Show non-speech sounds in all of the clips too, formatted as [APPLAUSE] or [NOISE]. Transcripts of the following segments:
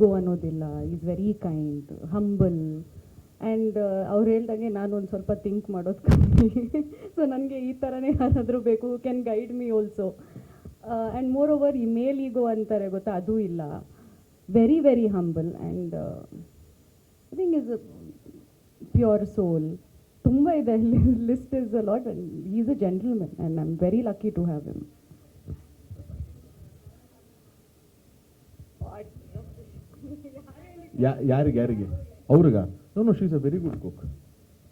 ಈಗೋ ಅನ್ನೋದಿಲ್ಲ. Is very kind humble and ಅವ್ರು ಹೇಳ್ದಂಗೆ ನಾನು ಒಂದು ಸ್ವಲ್ಪ ಥಿಂಕ್ ಮಾಡೋದು ಕಮ್ಮಿ. [LAUGHS] ಸೊ ನನಗೆ ಈ ಥರನೇ ಯಾರಾದರೂ ಬೇಕು can guide me also and moreover ಈ ಮೇಲ್ ಈಗೋ ಅಂತಾರೆ ಗೊತ್ತಾ? ಅದು ಇಲ್ಲ. Very very humble and I think is pure soul ತುಂಬ ಇದೆ. List is a lot is a gentlemen and I am very lucky to have him yeah, ಯಾರಿಗೆ ಯಾರಿಗೆ? ಅವ್ರಿಗ? No she's a very good cook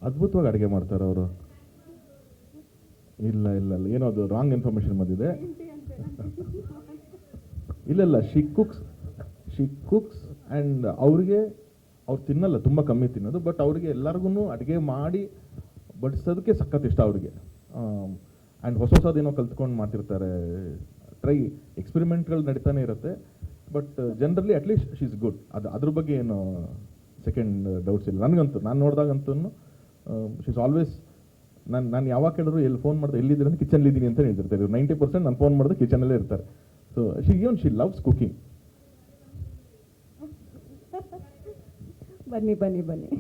ಅದ್ಭುತವಾಗಿ ಅಡುಗೆ ಮಾಡ್ತಾರೆ ಅವರು. ಇಲ್ಲ ಇಲ್ಲ ಇಲ್ಲ. ಏನೋ ಅದು ರಾಂಗ್ ಇನ್ಫಾರ್ಮೇಶನ್ ಬಂದಿದೆ. ಇಲ್ಲ ಇಲ್ಲ. She cooks she cooks and ಅವ್ರಿಗೆ, ಅವ್ರು ತಿನ್ನಲ್ಲ, ತುಂಬ ಕಮ್ಮಿ ತಿನ್ನೋದು ಬಟ್ ಅವ್ರಿಗೆ ಎಲ್ಲರಿಗೂ ಅಡುಗೆ ಮಾಡಿ ಬಡಿಸೋದಕ್ಕೆ ಸಖತ್ ಇಷ್ಟ ಅವ್ರಿಗೆ. ಆ್ಯಂಡ್ ಹೊಸ ಹೊಸದೇನೋ ಕಲ್ತ್ಕೊಂಡು ಮಾಡ್ತಿರ್ತಾರೆ. ಟ್ರೈ ಎಕ್ಸ್ಪೆರಿಮೆಂಟ್ಗಳು ನಡೀತಾನೆ ಇರುತ್ತೆ. But generally at least is good ಅದು, ಅದ್ರ ಬಗ್ಗೆ ಏನು ಸೆಕೆಂಡ್ ಡೌಟ್ಸ್ ಇಲ್ಲ. ನನಗಂತೂ, ನಾನು ನೋಡಿದಾಗಂತೂ ಶೀಸ್ ಆಲ್ವೇಸ್ ನಾನು ನಾನು ಯಾವಾಗ ಕೇಳಿದ್ರು ಎಲ್ಲಿ ಫೋನ್ ಮಾಡಿದೆ, ಎಲ್ಲಿದ್ದೀರಿ ಅಂತ ಕಿಚನ್ಲಿದ್ದೀನಿ ಅಂತ ಹೇಳ್ತಿರ್ತಾರೆ. ನೈಂಟಿ ಪರ್ಸೆಂಟ್ ನಾನು ಫೋನ್ ಮಾಡಿದ್ರೆ ಕಿಚನಲ್ಲೇ ಇರ್ತಾರೆ. So she even she loves cooking ಬನ್ನಿ ಬನ್ನಿ ಬನ್ನಿ.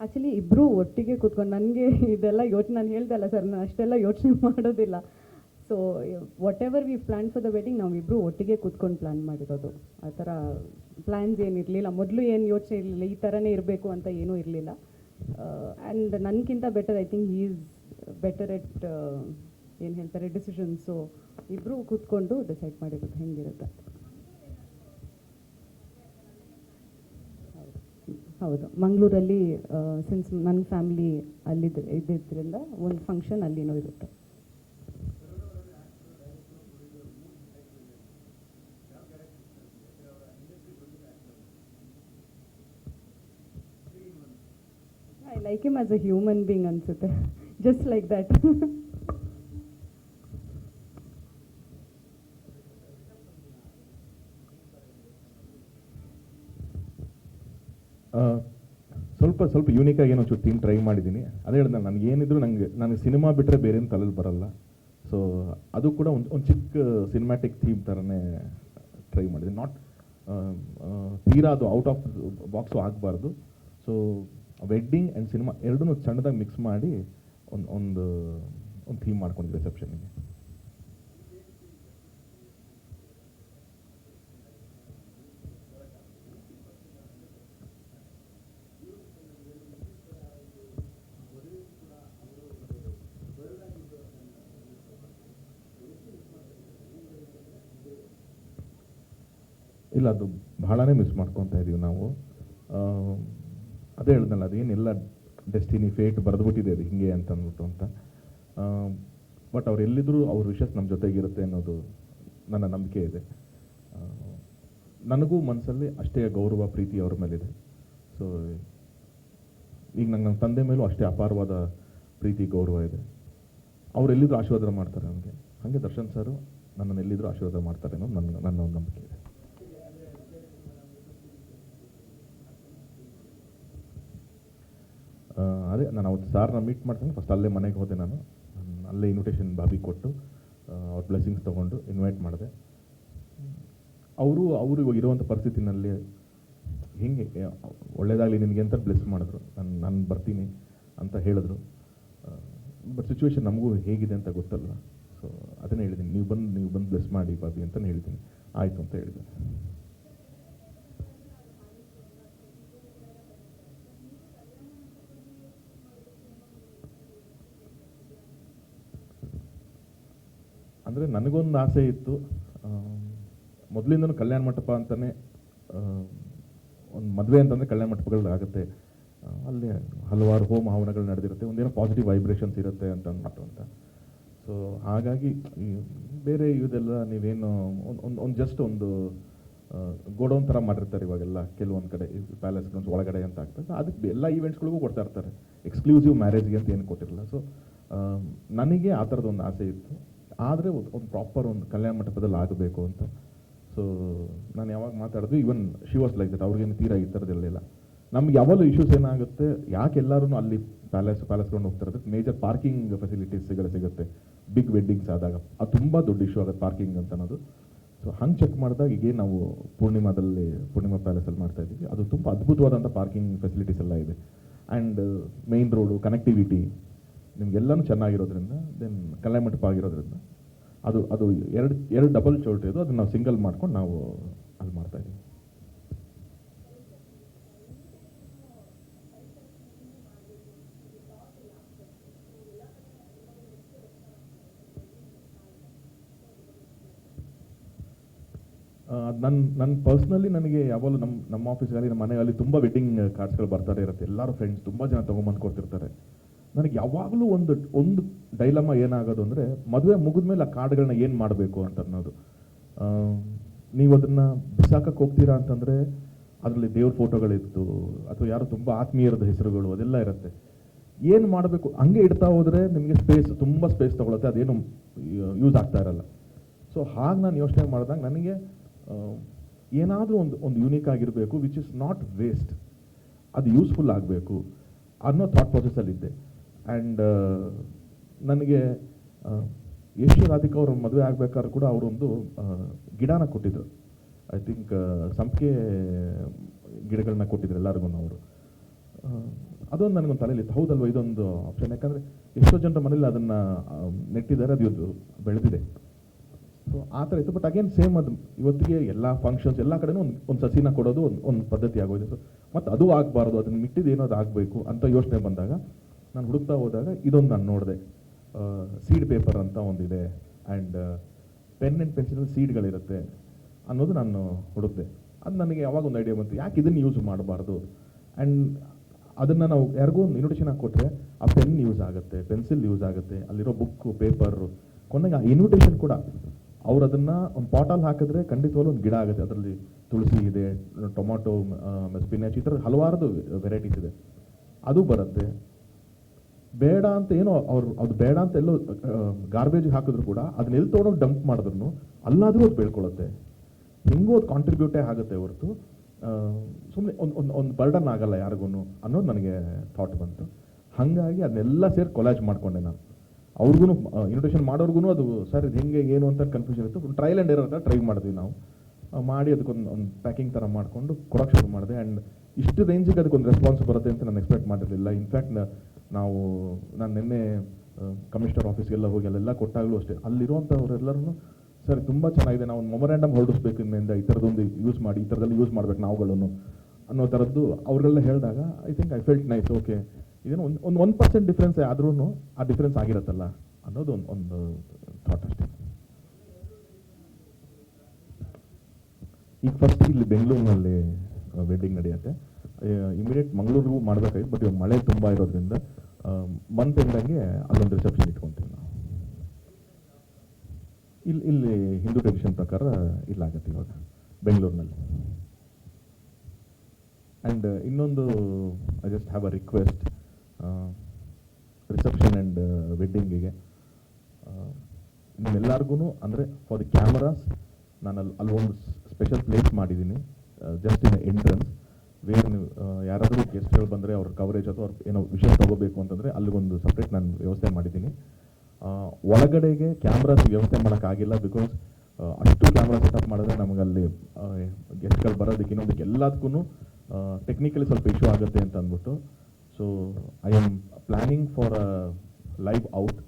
ಆ್ಯಕ್ಚುಲಿ ಇಬ್ಬರು ಒಟ್ಟಿಗೆ ಕೂತ್ಕೊಂಡು ನನಗೆ ಇದೆಲ್ಲ ಯೋಚನೆ, ನಾನು ಹೇಳ್ದೆ ಅಲ್ಲ ಸರ್, ನಾನು ಅಷ್ಟೆಲ್ಲ ಯೋಚನೆ [LAUGHS] ಮಾಡೋದಿಲ್ಲ. So whatever we plan for the wedding ನಾವು ಇಬ್ಬರು ಒಟ್ಟಿಗೆ ಕೂತ್ಕೊಂಡು ಪ್ಲ್ಯಾನ್ ಮಾಡಿರೋದು. ಆ ಥರ ಪ್ಲ್ಯಾನ್ಸ್ ಏನಿರಲಿಲ್ಲ ಮೊದಲು ಏನು ಯೋಚನೆ ಇರಲಿಲ್ಲ, ಈ ಥರನೇ ಇರಬೇಕು ಅಂತ ಏನೂ ಇರಲಿಲ್ಲ. ಆ್ಯಂಡ್ ನನಗಿಂತ better I think is better at ಏನು ಹೇಳ್ತಾರೆ ಡಿಸಿಷನ್ ಸೊ ಇಬ್ಬರು ಕೂತ್ಕೊಂಡು ಡಿಸೈಡ್ ಮಾಡಿರೋದು ಹೆಂಗಿರುತ್ತೆ. ಹೌದು. ಮಂಗಳೂರಲ್ಲಿ ಸಿನ್ಸ್ ನನ್ನ ಫ್ಯಾಮಿಲಿ ಅಲ್ಲಿದ್ದು ಇದ್ದಿದ್ದರಿಂದ ಒಂದು ಫಂಕ್ಷನ್ ಅಲ್ಲಿನೂ ಇರುತ್ತೆ. I like him as a human being ಅನ್ಸುತ್ತೆ. ಜಸ್ಟ್ ಲೈಕ್ ದ್ಯಾಟ್ ಸ್ವಲ್ಪ ಸ್ವಲ್ಪ ಯೂನಿಕಾಗಿ ಏನೋ ಒಂಚೂರು ಥೀಮ್ ಟ್ರೈ ಮಾಡಿದ್ದೀನಿ. ಅದೇ ಹೇಳಿದ ನನಗೆ ಏನಿದ್ರು ನನಗೆ ನನಗೆ ಸಿನಿಮಾ ಬಿಟ್ಟರೆ ಬೇರೆ ಏನು ತಲೆಯಲ್ಲಿ ಬರಲ್ಲ. ಸೊ ಅದು ಕೂಡ ಒಂದು ಒಂದು ಚಿಕ್ಕ ಸಿನಿಮ್ಯಾಟಿಕ್ ಥೀಮ್ ಥರನೇ ಟ್ರೈ ಮಾಡಿದೆ ನಾಟ್ ತೀರಾ ಅದು ಔಟ್ ಆಫ್ ಬಾಕ್ಸು ಆಗಬಾರ್ದು. ಸೊ ವೆಡ್ಡಿಂಗ್ ಆ್ಯಂಡ್ ಸಿನಿಮಾ ಎರಡನ್ನೂ ಸಣ್ಣದಾಗಿ ಮಿಕ್ಸ್ ಮಾಡಿ ಒಂದು ಒಂದು ಒಂದು ಥೀಮ್ ಮಾಡ್ಕೊಂಡಿದ್ದೆ ರಿಸೆಪ್ಷನ್ಗೆ ಇಲ್ಲ, ಅದು ಬಹಳನೇ ಮಿಸ್ ಮಾಡ್ಕೊತಾ ಇದೀವಿ ನಾವು. ಅದೇ ಹೇಳ್ದಲ್ಲ ಅದೇನೆಲ್ಲ ಡೆಸ್ಟಿನಿ ಫೇಟ್ ಬರೆದ್ಬಿಟ್ಟಿದೆ ಅದು ಹಿಂಗೆ ಅಂತ ಅಂದ್ಬಿಟ್ಟು ಅಂತ. ಬಟ್ ಅವ್ರು ಎಲ್ಲಿದ್ರು ಅವ್ರ ವಿಷಸ್ ನಮ್ಮ ಜೊತೆಗಿರುತ್ತೆ ಅನ್ನೋದು ನನ್ನ ನಂಬಿಕೆ ಇದೆ. ನನಗೂ ಮನಸ್ಸಲ್ಲಿ ಅಷ್ಟೇ ಗೌರವ, ಪ್ರೀತಿ ಅವ್ರ ಮೇಲಿದೆ. ಸೊ ಈಗ ನಂಗೆ ನನ್ನ ತಂದೆ ಮೇಲೂ ಅಷ್ಟೇ ಅಪಾರವಾದ ಪ್ರೀತಿ, ಗೌರವ ಇದೆ. ಅವ್ರು ಎಲ್ಲಿದ್ರು ಆಶೀರ್ವಾದ ಮಾಡ್ತಾರೆ ನನಗೆ ಹಾಗೆ ದರ್ಶನ್ ಸರು ನನ್ನನ್ನು ಎಲ್ಲಿದ್ರು ಆಶೀರ್ವಾದ ಮಾಡ್ತಾರೆ ಅನ್ನೋದು ನನ್ನ ನನ್ನ ಒಂದು ನಂಬಿಕೆ ಇದೆ. ಅದೇ, ನಾನು ಅವತ್ತು ಸಾರ್ನ ಮೀಟ್ ಮಾಡ್ತೀನಿ. ಫಸ್ಟ್ ಅಲ್ಲೇ ಮನೆಗೆ ಹೋದೆ ನಾನು. ಅಲ್ಲೇ ಇನ್ವಿಟೇಷನ್ ಬಾಬಿ ಕೊಟ್ಟು ಅವ್ರ ಬ್ಲೆಸ್ಸಿಂಗ್ಸ್ ತೊಗೊಂಡು ಇನ್ವೈಟ್ ಮಾಡಿದೆ. ಅವರು ಅವರು ಇವಾಗ ಇರುವಂಥ ಪರಿಸ್ಥಿತಿನಲ್ಲಿ ಹಿಂಗೆ ಒಳ್ಳೇದಾಗಲಿ, ನಿನಗೆ ಅಂತ ಬ್ಲೆಸ್ ಮಾಡಿದ್ರು. ನಾನು ನಾನು ಬರ್ತೀನಿ ಅಂತ ಹೇಳಿದ್ರು. ಬಟ್ ಸಿಚುವೇಶನ್ ನಮಗೂ ಹೇಗಿದೆ ಅಂತ ಗೊತ್ತಲ್ಲ. ಸೊ ಅದನ್ನೇ ಹೇಳಿದ್ದೀನಿ ನೀವು ಬಂದು ನೀವು ಬಂದು ಬ್ಲೆಸ್ ಮಾಡಿ ಬಾಬಿ ಅಂತಲೇ ಹೇಳ್ತೀನಿ ಆಯಿತು ಅಂತ ಹೇಳಿದ್ದೀನಿ ಅಂದರೆ ನನಗೊಂದು ಆಸೆ ಇತ್ತು ಮೊದಲಿಂದನೂ ಕಲ್ಯಾಣ ಮಂಟಪ ಅಂತಲೇ ಒಂದು ಮದುವೆ ಅಂತಂದರೆ ಕಲ್ಯಾಣ ಮಂಟಪಗಳಾಗುತ್ತೆ. ಅಲ್ಲಿ ಹಲವಾರು ಹೋಮ ಹವನಗಳು ನಡೆದಿರುತ್ತೆ, ಒಂದೇನೋ ಪಾಸಿಟಿವ್ ವೈಬ್ರೇಷನ್ಸ್ ಇರುತ್ತೆ ಅಂತ ಅಂದ್ಬಿಟ್ಟು ಅಂತ. ಸೊ ಹಾಗಾಗಿ ಬೇರೆ ಇದೆಲ್ಲ ನೀವೇನು ಒಂದು ಒಂದು ಜಸ್ಟ್ ಒಂದು ಗೋಡೌನ್ ಥರ ಮಾಡಿರ್ತಾರೆ ಇವಾಗೆಲ್ಲ ಕೆಲವೊಂದು ಕಡೆ ಪ್ಯಾಲೇಸ್ ಒಳಗಡೆ ಅಂತ ಆಗ್ತದೆ. ಅದಕ್ಕೆ ಎಲ್ಲ ಈವೆಂಟ್ಸ್ಗಳಿಗೂ ಕೊಡ್ತಾ ಇರ್ತಾರೆ. ಎಕ್ಸ್ಕ್ಲೂಸಿವ್ ಮ್ಯಾರೇಜ್ಗೆ ಅಂತ ಏನು ಕೊಟ್ಟಿರಲ್ಲ. ಸೊ ನನಗೆ ಆ ಥರದ್ದೊಂದು ಆಸೆ ಇತ್ತು. ಆದರೆ ಒಂದು ಪ್ರಾಪರ್ ಒಂದು ಕಲ್ಯಾಣ ಮಂಟಪದಲ್ಲಿ ಆಗಬೇಕು ಅಂತ. ಸೊ ನಾನು ಯಾವಾಗ ಮಾತಾಡಿದ್ವಿ even she was like that ಅವ್ರಿಗೇನು ತೀರಾ ಈ ಥರದ್ದಿರಲಿಲ್ಲ ನಮ್ಗೆ ಯಾವಾಗಲೂ ಇಶ್ಯೂಸ್ ಏನಾಗುತ್ತೆ, ಯಾಕೆ ಎಲ್ಲರೂ ಅಲ್ಲಿ ಪ್ಯಾಲೇಸ್ ಪ್ಯಾಲೇಸ್ ಹೋಗ್ತಾರೆ ಅದಕ್ಕೆ ಮೇಜರ್ ಪಾರ್ಕಿಂಗ್ ಫೆಸಿಲಿಟೀಸ್ಗಳು ಸಿಗುತ್ತೆ. ಬಿಗ್ ವೆಡ್ಡಿಂಗ್ಸ್ ಆದಾಗ, ಅದು ತುಂಬ ದೊಡ್ಡ ಇಶ್ಯೂ ಆಗುತ್ತೆ ಪಾರ್ಕಿಂಗ್ ಅಂತ ಅನ್ನೋದು. ಸೊ ಹಂಗೆ ಚೆಕ್ ಮಾಡಿದಾಗ ಈಗೇನು ನಾವು ಪೂರ್ಣಿಮಾದಲ್ಲಿ, ಪೂರ್ಣಿಮಾ ಪ್ಯಾಲೇಸಲ್ಲಿ ಮಾಡ್ತಾ ಇದ್ದೀವಿ. ಅದು ತುಂಬ ಅದ್ಭುತವಾದಂಥ ಪಾರ್ಕಿಂಗ್ ಫೆಸಿಲಿಟೀಸ್ ಎಲ್ಲ ಇದೆ. ಆ್ಯಂಡ್ ಮೇನ್ ರೋಡು ಕನೆಕ್ಟಿವಿಟಿ ನಿಮಗೆಲ್ಲನೂ ಚೆನ್ನಾಗಿರೋದ್ರಿಂದ ದೆನ್ ಕಲ್ಯಾಣ ಮಂಟಪ ಆಗಿರೋದ್ರಿಂದ ಅದು ಅದು ಎರಡು ಎರಡು ಡಬಲ್ ಚೌಲ್ಟ್ರಿ ಅದು ಅದನ್ನ ನಾವು ಸಿಂಗಲ್ ಮಾಡ್ಕೊಂಡು ನಾವು ಅಲ್ಲಿ ಮಾಡ್ತಾ ಇದ್ದೀವಿ. ನನ್ನ ನನ್ನ ಪರ್ಸ್ನಲಿ ನನಗೆ ಯಾವಾಗಲೂ ನಮ್ಮ ನಮ್ಮ ಆಫೀಸಲ್ಲಿ ನಮ್ಮ ಮನೆಯಲ್ಲಿ ತುಂಬ ವೆಡ್ಡಿಂಗ್ ಕಾರ್ಡ್ಸ್ಗಳು ಬರ್ತಾರೆ ಇರುತ್ತೆ. ಎಲ್ಲರೂ ಫ್ರೆಂಡ್ಸ್ ತುಂಬ ಜನ ತೊಗೊಂಬಂದು ಕೊಡ್ತಿರ್ತಾರೆ. ನನಗೆ ಯಾವಾಗಲೂ ಒಂದು ಒಂದು ಡೈಲಮ ಏನಾಗೋದು ಅಂದರೆ ಮದುವೆ ಮುಗಿದ್ಮೇಲೆ ಆ ಕಾರ್ಡ್ಗಳನ್ನ ಏನು ಮಾಡಬೇಕು ಅಂತ ಅನ್ನೋದು. ನೀವು ಅದನ್ನು ಬಿಸಾಕಕ್ಕೆ ಹೋಗ್ತೀರಾ ಅಂತಂದರೆ ಅದರಲ್ಲಿ ದೇವ್ರ ಫೋಟೋಗಳಿತ್ತು ಅಥವಾ ಯಾರು ತುಂಬ ಆತ್ಮೀಯರದ ಹೆಸರುಗಳು ಅದೆಲ್ಲ ಇರುತ್ತೆ. ಏನು ಮಾಡಬೇಕು? ಹಂಗೆ ಇಡ್ತಾ ಹೋದರೆ ನಿಮಗೆ ಸ್ಪೇಸ್ ತುಂಬ ಸ್ಪೇಸ್ ತೊಗೊಳುತ್ತೆ, ಅದೇನು ಯೂಸ್ ಆಗ್ತಾ ಇರಲ್ಲ. ಸೊ ಹಾಗೆ ನಾನು ಯೋಚನೆ ಮಾಡಿದಾಗ ನನಗೆ ಏನಾದರೂ ಒಂದು ಒಂದು ಯೂನಿಕ್ ಆಗಿರಬೇಕು ವಿಚ್ ಇಸ್ ನಾಟ್ ವೇಸ್ಟ್ ಅದು ಯೂಸ್ಫುಲ್ ಆಗಬೇಕು ಅನ್ನೋ ಥಾಟ್ ಪ್ರೊಸೆಸ್ಸಲ್ಲಿದ್ದೆ ಆ್ಯಂಡ್ ನನಗೆ ಆ, ಯಶ್ ರಾಧಿಕಾ ಅವ್ರ ಮದುವೆ ಆಗಬೇಕಾದ್ರೂ ಕೂಡ ಅವರೊಂದು ಗಿಡನ ಕೊಟ್ಟಿದ್ರು. ಐ ಥಿಂಕ್ ಸಂಪಿಗೆ ಗಿಡಗಳನ್ನ ಕೊಟ್ಟಿದ್ರು ಎಲ್ಲರಿಗೂ ಅವರು. ಅದೊಂದು ನನಗೊಂದು ತಲೆಯಲ್ಲಿತ್ತು ಹೌದಲ್ವ ಇದೊಂದು ಆಪ್ಷನ್ ಯಾಕಂದರೆ ಎಷ್ಟೋ ಜನರ ಮನೇಲಿ ಅದನ್ನು ನೆಟ್ಟಿದ್ದಾರೆ ಅದು ಇವತ್ತು ಬೆಳೆದಿದೆ. ಸೊ ಆ ಥರ ಇತ್ತು. ಬಟ್ ಅಗೇನ್ ಸೇಮ್ ಅದು. ಇವತ್ತಿಗೆ ಎಲ್ಲ ಫಂಕ್ಷನ್ಸ್ ಎಲ್ಲ ಕಡೆನೂ ಒಂದು ಒಂದು ಸಸಿನ ಕೊಡೋದು ಒಂದು ಒಂದು ಪದ್ಧತಿ ಆಗೋಗಿದೆ. ಸೊ ಮತ್ತು ಅದು ಆಗಬಾರ್ದು ಅದನ್ನು ಮಿಟ್ಟಿದ್ದು ಏನೋ ಅದು ಆಗಬೇಕು ಅಂತ ಯೋಚನೆ ಬಂದಾಗ ನಾನು ಹುಡುಕ್ತಾ ಹೋದಾಗ ಇದೊಂದು ನಾನು ನೋಡಿದೆ. ಸೀಡ್ ಪೇಪರ್ ಅಂತ ಒಂದಿದೆ. ಆ್ಯಂಡ್ ಪೆನ್ ಆ್ಯಂಡ್ ಪೆನ್ಸಿಲ್ ಸೀಡ್ಗಳಿರುತ್ತೆ ಅನ್ನೋದು ನಾನು ಹುಡುಕ್ದೆ. ಅದು ನನಗೆ ಯಾವಾಗ ಒಂದು ಐಡಿಯಾ ಬಂತು, ಯಾಕೆ ಇದನ್ನು ಯೂಸ್ ಮಾಡಬಾರ್ದು? ಆ್ಯಂಡ್ ಅದನ್ನು ನಾವು ಯಾರಿಗೂ ಒಂದು ಇನ್ವಿಟೇಷನ್ ಹಾಕಿ ಕೊಟ್ಟರೆ ಆ ಪೆನ್ ಯೂಸ್ ಆಗುತ್ತೆ ಪೆನ್ಸಿಲ್ ಯೂಸ್ ಆಗುತ್ತೆ, ಅಲ್ಲಿರೋ ಬುಕ್ಕು ಪೇಪರು ಕೊನೆಗೆ ಆ ಇನ್ವಿಟೇಷನ್ ಕೂಡ ಅವ್ರು ಅದನ್ನು ಒಂದು ಪಾಟಲ್ಲಿ ಹಾಕಿದ್ರೆ ಖಂಡಿತವಾಗ್ಲೂ ಒಂದು ಗಿಡ ಆಗುತ್ತೆ. ಅದರಲ್ಲಿ ತುಳಸಿ ಇದೆ ಟೊಮ್ಯಾಟೊ ಸ್ಪಿನಾಚ್ ಈ ಥರ ಹಲವಾರು ವೆರೈಟೀಸ್ ಇದೆ. ಅದು ಬರುತ್ತೆ. ಬೇಡ ಅಂತ ಏನೋ ಅವ್ರು, ಅದು ಬೇಡ ಅಂತ ಎಲ್ಲೋ ಗಾರ್ಬೇಜ್ ಹಾಕಿದ್ರು ಕೂಡ ಅದನ್ನ ಎಲ್ಲಿ ತೊಗೊಂಡೋಗಿ ಡಂಪ್ ಮಾಡಿದ್ರು ಅಲ್ಲಾದರೂ ಅದು ಬೆಳ್ಕೊಳ್ಳುತ್ತೆ. ಹೆಂಗೂ ಅದು ಕಾಂಟ್ರಿಬ್ಯೂಟೇ ಆಗುತ್ತೆ ಹೊರತು. ಸುಮ್ಮನೆ ಒಂದು ಒಂದು ಒಂದು ಬರ್ಡನ್ ಆಗಲ್ಲ ಯಾರಿಗೂ ಅನ್ನೋದು ನನಗೆ ಥಾಟ್ ಬಂತು. ಹಾಗಾಗಿ ಅದನ್ನೆಲ್ಲ ಸೇರಿ ಕೊಲಾಜ್ ಮಾಡಿಕೊಂಡೆ ನಾನು. ಅವ್ರಿಗೂ ಇನ್ವಿಟೇಷನ್ ಮಾಡೋರ್ಗು ಅದು, ಸರ್, ಇದು ಹೆಂಗೆ, ಏನು ಅಂತ ಕನ್ಫ್ಯೂಷನ್ ಇತ್ತು. ಟ್ರೈಲ್ ಆ್ಯಂಡ್ ಏರೋ ಅಂತ ಟ್ರೈ ಮಾಡಿದ್ವಿ ನಾವು. ಮಾಡಿ ಅದಕ್ಕೊಂದು, ಒಂದು ಪ್ಯಾಕಿಂಗ್ ಥರ ಮಾಡಿಕೊಂಡು ಕೊಡೋಕ್ಕೆ ಶುರು ಮಾಡಿದೆ. ಆ್ಯಂಡ್ ಇಷ್ಟು ರೇಂಜಿಗೆ ಅದಕ್ಕೊಂದು ರೆಸ್ಪಾನ್ಸ್ ಬರುತ್ತೆ ಅಂತ ನಾನು ಎಕ್ಸ್ಪೆಕ್ಟ್ ಮಾಡಿರಲಿಲ್ಲ. ಇನ್ಫ್ಯಾಕ್ಟ್ ನಾವು ನಾನು ನಿನ್ನೆ ಕಮಿಷನರ್ ಆಫೀಸ್ಗೆಲ್ಲ ಹೋಗಿ ಅಲ್ಲೆಲ್ಲ ಕೊಟ್ಟಾಗಲೂ ಅಷ್ಟೇ. ಅಲ್ಲಿರುವಂಥವ್ರೆಲ್ಲರೂ ಸರ್, ತುಂಬ ಚೆನ್ನಾಗಿದೆ, ನಾವು ಒಂದು ಮೊಮೊರ್ಯಾಂಡಮ್ ಹೊರಡಿಸ್ಬೇಕು ಇನ್ನಿಂದ ಈ ಥರದೊಂದು ಯೂಸ್ ಮಾಡಿ, ಈ ಥರದಲ್ಲಿ ಯೂಸ್ ಮಾಡ್ಬೇಕು ನಾವುಗಳನ್ನು. ಅನ್ನೋ ಥರದ್ದು ಅವರೆಲ್ಲ ಹೇಳಿದಾಗ I think I felt nice okay ಇದೇನು ಒಂದು ಒಂದು ಒನ್ ಪರ್ಸೆಂಟ್ ಡಿಫ್ರೆನ್ಸ್ ಆದ್ರೂ ಆ ಡಿಫ್ರೆನ್ಸ್ ಆಗಿರುತ್ತಲ್ಲ ಅನ್ನೋದು ಒಂದು ಒಂದು ಥಾಟ್ ಅಷ್ಟೇ. ಈಗ ಫಸ್ಟ್ ಇಲ್ಲಿ ಬೆಂಗಳೂರಿನಲ್ಲಿ ವೆಡ್ಡಿಂಗ್ ನಡೆಯುತ್ತೆ. ಇಮಿಡಿಯೇಟ್ ಮಂಗಳೂರಿಗೂ ಮಾಡಬೇಕಾಗಿತ್ತು ಬಟ್ ಇವಾಗ ಮಳೆ ತುಂಬ ಇರೋದ್ರಿಂದ ಮಂತ್ ಅಲ್ಲೊಂದು ರಿಸೆಪ್ಷನ್ ಇಟ್ಕೊಂತೀವಿ ನಾವು. ಇಲ್ಲಿ ಇಲ್ಲಿ ಹಿಂದೂ ಟ್ರೆಡಿಷನ್ ಪ್ರಕಾರ ಇಲ್ಲಾಗತ್ತೆ ಇವಾಗ, ಬೆಂಗಳೂರಿನಲ್ಲಿ. ಆ್ಯಂಡ್ ಇನ್ನೊಂದು I just have a request reception and ವೆಡ್ಡಿಂಗಿಗೆ ನಿಮ್ಮೆಲ್ಲರಿಗೂ ಅಂದರೆ ಫಾರ್ ದಿ ಕ್ಯಾಮರಾಸ್ ನಾನು ಅಲ್ಲಿ ಅಲ್ಲೊಂದು ಸ್ಪೆಷಲ್ ಪ್ಲೇಸ್ ಮಾಡಿದ್ದೀನಿ ಜಸ್ಟ್ ಇನ್ ಎಂಟ್ರೆನ್ಸ್ ವೇರ್ ನೀವು ಯಾರಾದರೂ ಗೆಸ್ಟ್ಗಳು ಬಂದರೆ ಅವ್ರ ಕವರೇಜ್ ಅಥವಾ ಅವ್ರು ಏನೋ ವಿಷಯ ತಗೋಬೇಕು ಅಂತಂದರೆ ಅಲ್ಲಿಗೊಂದು ಸಪ್ರೇಟ್ ನಾನು ವ್ಯವಸ್ಥೆ ಮಾಡಿದ್ದೀನಿ. ಒಳಗಡೆಗೆ ಕ್ಯಾಮ್ರಾಸ್ ವ್ಯವಸ್ಥೆ ಮಾಡೋಕ್ಕಾಗಿಲ್ಲ ಬಿಕಾಸ್ ಅಷ್ಟು ಕ್ಯಾಮ್ರಾ ಸೆಟಪ್ ಮಾಡಿದ್ರೆ ನಮಗೆ ಅಲ್ಲಿ ಗೆಸ್ಟ್ಗಳು ಬರೋದಕ್ಕೆ ಇನ್ನೊಂದಕ್ಕೆ ಎಲ್ಲದಕ್ಕೂ ಟೆಕ್ನಿಕಲಿ ಸ್ವಲ್ಪ ಇಶ್ಯೂ ಆಗುತ್ತೆ ಅಂತ ಅಂದ್ಬಿಟ್ಟು. So I am planning for a live out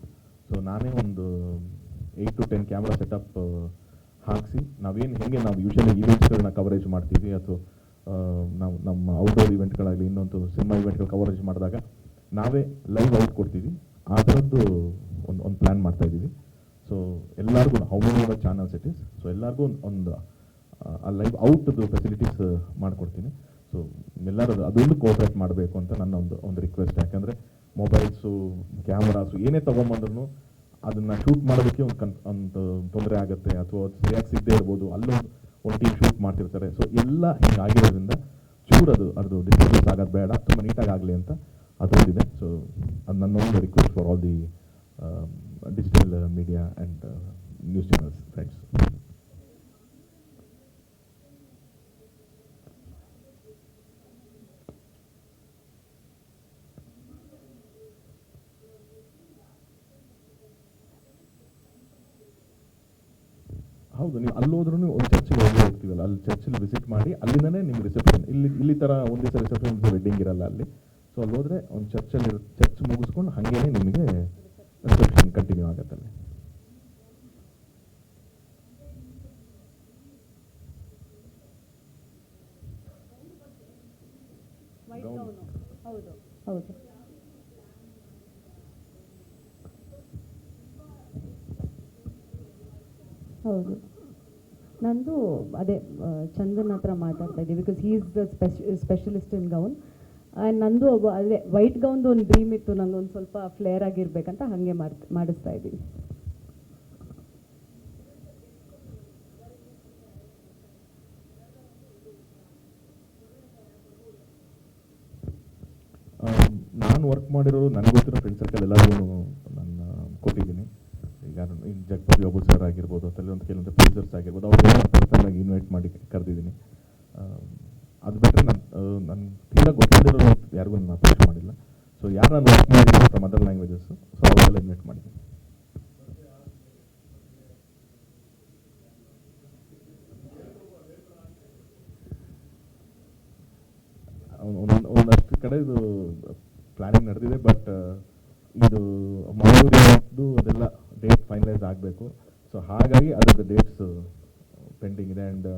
so ನಾನೇ ಒಂದು eight to ten camera setup ಹಾಕಿಸಿ. ನಾವೇನು, ಹೇಗೆ ನಾವು ಯೂಶಲಿ ಈವೆಂಟ್ಸ್ಗಳನ್ನ ಕವರೇಜ್ ಮಾಡ್ತೀವಿ ಅಥವಾ ನಾವು ನಮ್ಮ ಔಟ್ಡೋರ್ ಇವೆಂಟ್ಗಳಾಗಲಿ ಇನ್ನೊಂದು ಸಿನಿಮಾ ಇವೆಂಟ್ಗಳು ಕವರೇಜ್ ಮಾಡಿದಾಗ ನಾವೇ ಲೈವ್ ಔಟ್ ಕೊಡ್ತೀವಿ. ಆ ಥರದ್ದು ಒಂದು ಒಂದು ಪ್ಲ್ಯಾನ್ ಮಾಡ್ತಾ ಇದ್ದೀವಿ. ಸೊ ಎಲ್ಲರಿಗೂ how many channels it is so ಎಲ್ಲರಿಗೂ ಒಂದು ಆ ಲೈವ್ ಔಟ್ದು ಫೆಸಿಲಿಟೀಸ್ ಮಾಡಿಕೊಡ್ತೀನಿ. ಸೊ ಎಲ್ಲರೂ ಅದೊಂದು ಕೋಆಪ್ರೇಟ್ ಮಾಡಬೇಕು ಅಂತ ನನ್ನ ಒಂದು ಒಂದು ರಿಕ್ವೆಸ್ಟ್ ಯಾಕಂದರೆ ಮೊಬೈಲ್ಸು ಕ್ಯಾಮ್ರಾಸು ಏನೇ ತೊಗೊಂಬಂದ್ರೂ ಅದನ್ನು ಶೂಟ್ ಮಾಡೋದಕ್ಕೆ ಒಂದು ಕನ್, ಒಂದು ತೊಂದರೆ ಆಗುತ್ತೆ. ಅಥವಾ ಸರಿಯಾಗಿ ಸಿಗದೆ ಇರ್ಬೋದು. ಅಲ್ಲೊಂದು ಟೀಮ್ ಶೂಟ್ ಮಾಡ್ತಿರ್ತಾರೆ. ಸೊ ಎಲ್ಲ ಹಿಂಗಾಗಿರೋದ್ರಿಂದ ಚೂರು ಅದು ಅದು ಡಿಸ್ಟರ್ಬೆನ್ಸ್ ಆಗೋದು ಬೇಡ. ತುಂಬ ನೀಟಾಗಿ ಆಗಲಿ ಅಂತ ಅದೊಂದಿದೆ ಸೊ ಅದು ನನ್ನೊಂದು request for all the digital media and news channels friends ಹೌದು ನೀವು ಅಲ್ಲೋದ್ರೂ ಒಂದು ಚರ್ಚಿಗೆ ಹೋಗಿ ಹೋಗ್ತೀವಲ್ಲ ಅಲ್ಲಿ ಚರ್ಚಲ್ಲಿ ವಿಸಿಟ್ ಮಾಡಿ ಅಲ್ಲಿಂದನೇ ನಿಮ್ಗೆ ರಿಸೆಪ್ಷನ್ ಇಲ್ಲಿ ಇಲ್ಲಿ ಥರ ಒಂದು ದಿವಸ ರಿಸೆಪ್ಷನ್ ವೆಡ್ಡಿಂಗ್ ಇರಲ್ಲ ಅಲ್ಲಿ. ಸೊ ಅಲ್ಲಿ ಹೋದರೆ ಒಂದು ಚರ್ಚಲ್ಲಿ ಚರ್ಚ್ ಮುಗಿಸ್ಕೊಂಡು ಹಾಗೇನೆ ನಿಮಗೆ ರಿಸೆಪ್ಷನ್ ಕಂಟಿನ್ಯೂ ಆಗುತ್ತೆ ಅಲ್ಲಿ. ಹೌದು. ಹೌದು. ಹೌದು. ನಂದು ಅದೇ ಚಂದನ್ ಹತ್ರ ಮಾತಾಡ್ತಾ ಇದ್ದೆ because he is the specialist in gown and ನಂದು ಒಬ್ಬ, ಅದೇ ವೈಟ್ ಗೌನ್ದು ಒಂದು ಡ್ರೀಮ್ ಇತ್ತು, ನಂದು ಒಂದು ಸ್ವಲ್ಪ ಫ್ಲೇರ್ ಆಗಿರ್ಬೇಕಂತ ಹಾಗೆ ಮಾಡ್, ಮಾಡಿಸ್ತಾ ಇದ್ದೀವಿ ನಾನು ವರ್ಕ್ ಮಾಡಿರೋರು, ನನಗೆ ಗೊತ್ತಿರೋ ಫ್ರೆಂಡ್ ಸರ್ಕಲ್ ಕೊಟ್ಟಿದ್ದೀನಿ ಈಗ ಈಗ ಜಗಪತಿ ಒಬ್ಬರು ಸರ್ ಆಗಿರ್ಬೋದು ಅಥವಾ ಒಂದು ಕೆಲವೊಂದು ಪ್ರೊಡ್ಯೂಸರ್ಸ್ ಆಗಿರ್ಬೋದು ಅವ್ರನ್ನೆಲ್ಲ ಪರ್ಸನಲ್ ಇನ್ವೈಟ್ ಮಾಡಿ ಕರೆದಿದ್ದೀನಿ. ಅದು ಬಿಟ್ಟರೆ ನಾನು ನನ್ನ ತೀರಾ ಗೊತ್ತಿರೋ ಯಾರಿಗೂ ನಾನು ಅಪ್ರೋಚ್ ಮಾಡಿಲ್ಲ. ಸೊ ಯಾರು ನಾನು ವರ್ಕ್ ಮಾಡಿದ್ದೀನಿ ಫ್ರಮ್ ಅದರ್ ಲ್ಯಾಂಗ್ವೇಜಸ್ ಸೊ ಅವರೆಲ್ಲ ಇನ್ವೈಟ್ ಮಾಡಿದ್ದೀನಿ. ಒಂದ್- ಒಂದಷ್ಟು ಕಡೆ ಇದು ಪ್ಲಾನಿಂಗ್ ನಡೆದಿದೆ ಬಟ್ ಇದು ಅದೆಲ್ಲ ಡೇಟ್ ಫೈನಲೈಸ್ ಆಗಬೇಕು. ಸೊ ಹಾಗಾಗಿ ಅದರದ್ದು ಡೇಟ್ಸ್ ಪೆಂಡಿಂಗ್ ಇದೆ ಆ್ಯಂಡ್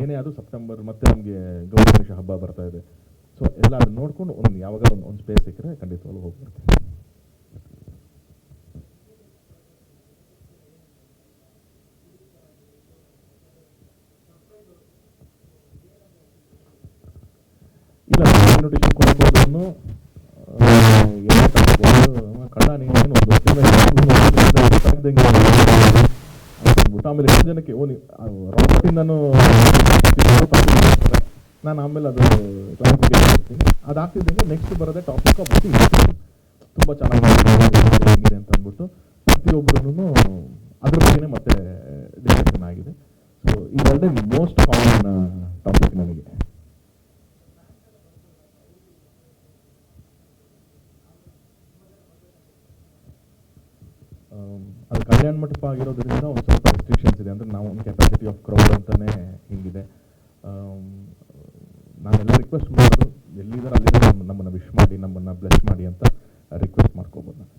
ಏನೇ ಆದರೂ ಸೆಪ್ಟೆಂಬರ್ ಮತ್ತೆ ನಮಗೆ ಗೌರಿ ಹಬ್ಬ ಬರ್ತಾ ಇದೆ. ಸೊ ಎಲ್ಲ ಅದನ್ನ ನೋಡ್ಕೊಂಡು ಒಂದು ಯಾವಾಗ ಒಂದು ಒಂದು ಸ್ಪೇಸ್ ಸಿಕ್ಕರೆ ಖಂಡಿತವಾಗ್ಲೂ ಹೋಗ್ಬಿಡ್ತೀನಿ ಇಲ್ಲ ಇನ್ವಿಟೇಷನ್ ಕೊಡಬಹುದು ಏನೋ ತಗೋಬೋದು ಕಳ್ಳ ನೀನು ಏನು ಒಂದು ಗೊತ್ತಿಲ್ಲ ಅಂದ್ಬಿಟ್ಟು ಆಮೇಲೆ ಎಷ್ಟು ಜನಕ್ಕೆ ಓ ರಾಕೆಟಿಂದನೂ ನಾನು ಆಮೇಲೆ ಅದು ಕ್ಲಾರಿಫಿಕೇಶನ್ ಮಾಡ್ತೀನಿ ಅದಾಗ್ತಿದ್ದಂಗೆ ನೆಕ್ಸ್ಟ್ ಬರೋದೇ ಟಾಪಿಕ್ ಆಫ್ ತುಂಬ ಚೆನ್ನಾಗಿ ಹೆಂಗಿದೆ ಅಂತ ಅಂದ್ಬಿಟ್ಟು ಪ್ರತಿಯೊಬ್ಬರೂ ಅದ್ರ ಬಗ್ಗೆನೇ ಮತ್ತೆ ಡಿಸ್ಕಷನ್ ಆಗಿದೆ ಸೊ ಇದಲ್ಲದೆ ಮೋಸ್ಟ್ ಕಾಮನ್ ಟಾಪಿಕ್ ನನಗೆ ಆಮ್, ಅದು ಕಲ್ಯಾಣ ಮಂಟಪ ಆಗಿರೋದ್ರಿಂದ ಒಂದು ಸ್ವಲ್ಪ ರೆಸ್ಟ್ರಿಕ್ಷನ್ಸ್ ಇದೆ. ಅಂದರೆ ನಾವು ಒಂದು ಕೆಪಾಸಿಟಿ ಆಫ್ ಕ್ರೌಡ್ ಅಂತಲೇ ಹಿಂಗಿದೆ. ನಾನೆಲ್ಲ ರಿಕ್ವೆಸ್ಟ್ ಮಾಡೋದು ಎಲ್ಲಿದ್ದಾರೆ ಅಲ್ಲಿದ್ದಾರೆ ನಮ್ಮ ನಮ್ಮನ್ನು ವಿಶ್ ಮಾಡಿ, ನಮ್ಮನ್ನು ಬ್ಲೆಸ್ ಮಾಡಿ ಅಂತ ರಿಕ್ವೆಸ್ಟ್ ಮಾಡ್ಕೋಬೋದು. ನಾನು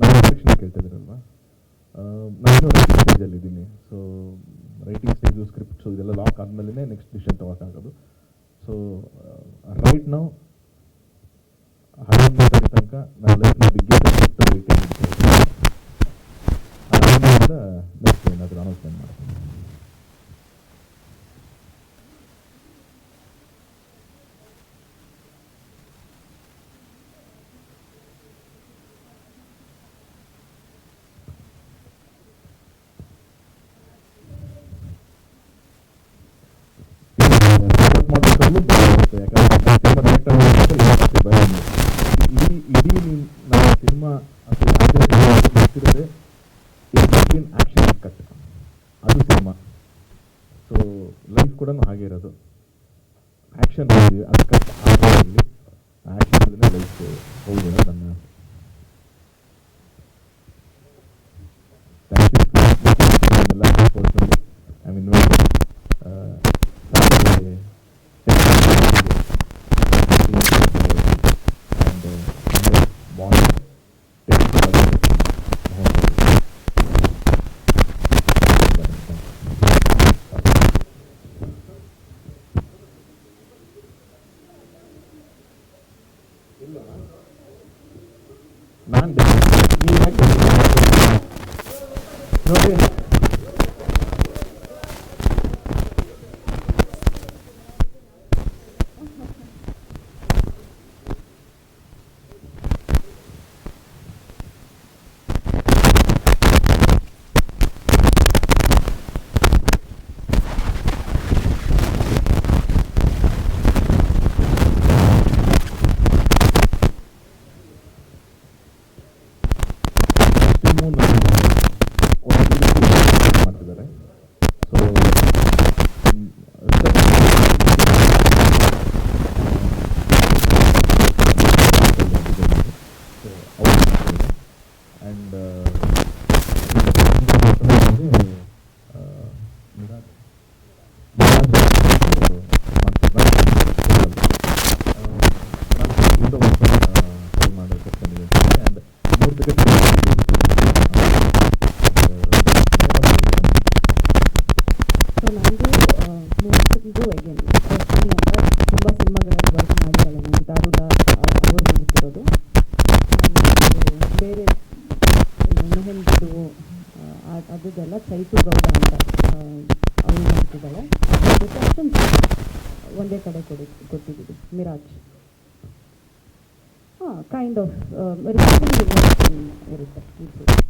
ನಾನು ಡೈರೆಕ್ಷನ್ ಕೇಳ್ತಾ ಇದ್ದೀರಲ್ವಾ? ನಾನು ರೈಟಿಂಗ್ ಸ್ಟೇಜಲ್ಲಿ ಇದ್ದೀನಿ ಸೊ ರೈಟಿಂಗ್ ಸ್ಟೇಜು ಸ್ಕ್ರಿಪ್ಟ್ಸು ಇದೆಲ್ಲ ಲಾಕ್ ಆದಮೇಲೆ ನೆಕ್ಸ್ಟ್ ಡಿಸಿಷನ್ ತಗೋಕ್ಕಾಗೋದು ಸೊ ರೈಟ್ ನಾವು ತನಕ ನನ್ನ ಲೈಫ್ನ ನೆಕ್ಸ್ಟ್ ಏನಾದರೂ ಅನೌನ್ಸ್ಮೆಂಟ್ ಮಾಡ್ತೀನಿ. ಸಪೋರ್ಟ್ ಮಾಡಬೇಕಾದ್ರೂ ಅದೆಲ್ಲ ಚೈತು ಗೌಡ ಅಂತ ಅವಳು ಮಾಡ್ತಿದ್ದಾಳೆ ರಿಸೆಪ್ಷನ್ ಒಂದೇ ಕಡೆ ಕೊಡಿ ಕೊಟ್ಟಿದ್ದೀವಿ ಮಿರಾಜ್ ಹಾಂ ಕೈಂಡ್ ಆಫ್ ರಿಸೆಪ್ಷನ್ ಇರುತ್ತೆ ಇಬ್ರು